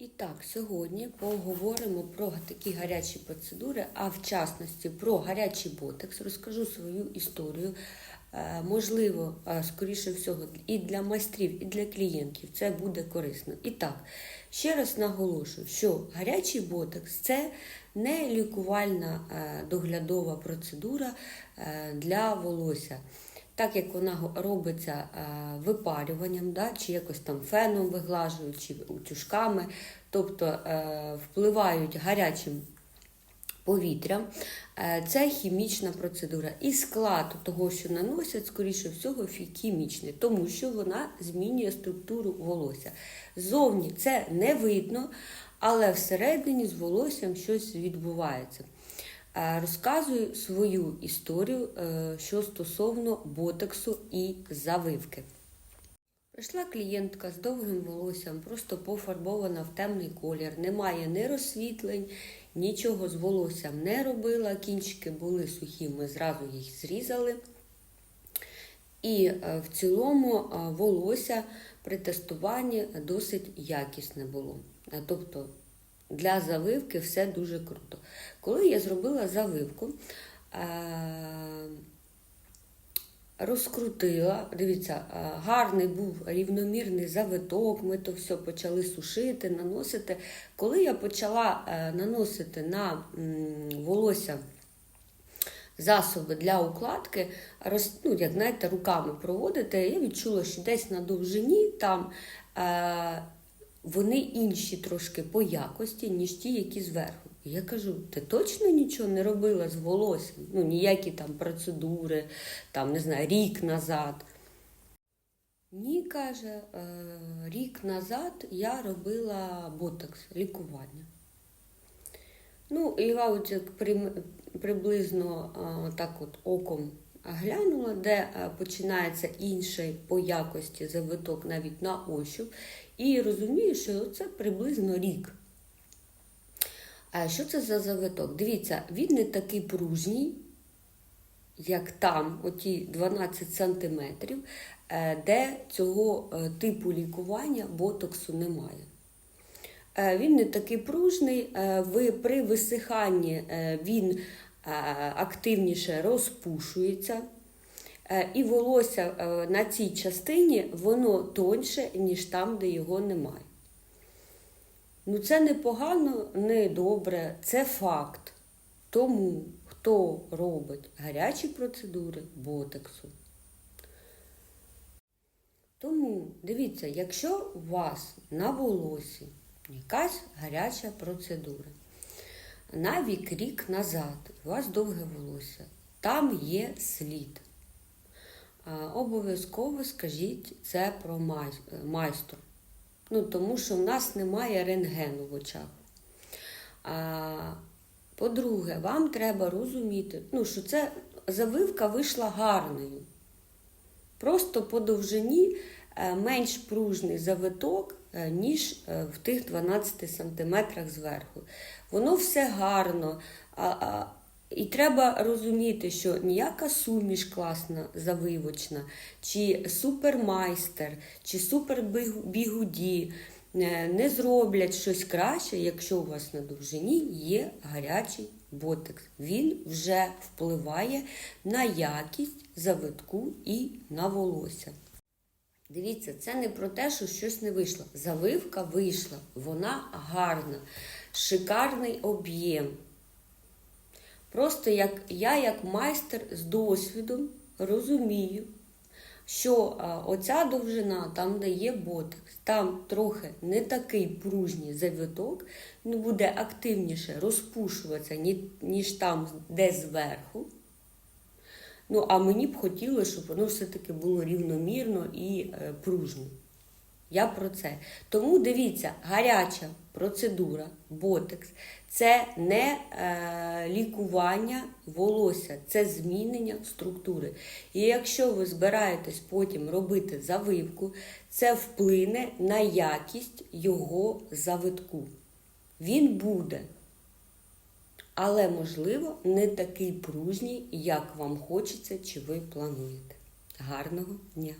І так, сьогодні поговоримо про такі гарячі процедури, а в частності про гарячий ботекс. Розкажу свою історію. Е, Можливо, е, скоріше всього, і для майстрів, і для клієнтів це буде корисно. І так, ще раз наголошую, що гарячий ботекс це не лікувальна е, доглядова процедура для волосся так як вона робиться е, випарюванням, да, чи якось там феном виглажують, чи утюжками, тобто е, впливають гарячим повітрям. Е, Це хімічна процедура. І склад того, що наносять, скоріше всього, хімічний, тому що вона змінює структуру волосся. Ззовні це не видно, але всередині з волоссям щось відбувається. Е, Розказую свою історію, е, що стосовно ботексу і завивки. Прийшла клієнтка з довгим волоссям, просто пофарбована в темний колір, немає ні розсвітлень, нічого з волоссям не робила. Кінчики були сухі, ми зразу їх зрізали. І е, в цілому волосся при тестуванні досить якісне було. Тобто для завивки все дуже круто. Коли я зробила завивку, е, розкрутила, дивіться, е, гарний був рівномірний завиток, ми то все почали сушити, наносити. Коли я почала е, наносити на волосся засоби для укладки, роз, ну, як знаєте, руками проводити, я відчула, що десь на довжині там вони інші трошки по якості, ніж ті, які зверху. І Я кажу, ти точно нічого не робила з волоссям? Ну, ніякі там процедури, там, не знаю, рік назад. Ні, каже, е, рік назад я робила ботокс, лікування. Ну, і я приблизно так от оком глянула, де починається інший по якості завиток навіть на ощуп, і розумію, що це приблизно рік. А що це за завиток? Дивіться, він не такий пружній, як там, оті 12 сантиметрів, е, де цього е, типу лікування ботоксу немає. Е, Він не такий пружний, е, при висиханні е, він е, активніше розпушується. Е, І волосся е, на цій частині воно тоньше, ніж там, де його немає. Ну, це не погано, не добре, це факт. Тому, хто робить гарячі процедури ботексу. Тому дивіться, якщо у вас на волосі якась гаряча процедура, навіть рік назад у вас довге волосся, там є слід. Обов'язково скажіть це про май-. Ну, тому що в нас немає рентгену в очах. А, по-друге, вам треба розуміти, ну, що це завивка вийшла гарною. Просто по довжині е, менш пружний завиток, ніж е, в тих 12 сантиметрах зверху. Воно все гарно. А, а, і треба розуміти, що ніяка суміш класна завивочна, чи супермайстер, чи супербігуді е, не зроблять щось краще, якщо у вас на довжині є гарячий ботекс. Він вже впливає на якість завитку і на волосся. Дивіться, це не про те, що щось не вийшло. Завивка вийшла, вона гарна, шикарний об'єм. Просто як я, як майстер з досвідом, розумію, що оця довжина, там, де є ботекс, там трохи не такий пружній завиток, він буде активніше розпушуватися, ніж там, де зверху. Ну, а мені б хотілося, щоб воно все-таки було рівномірно і е, пружно. Я про це. Тому дивіться, гаряча процедура, ботекс це не е, лікування волосся, це змінення структури. І якщо ви збираєтесь потім робити завивку, це вплине на якість його завитку. Він буде, але, можливо, не такий пружній, як вам хочеться чи ви плануєте. Гарного дня!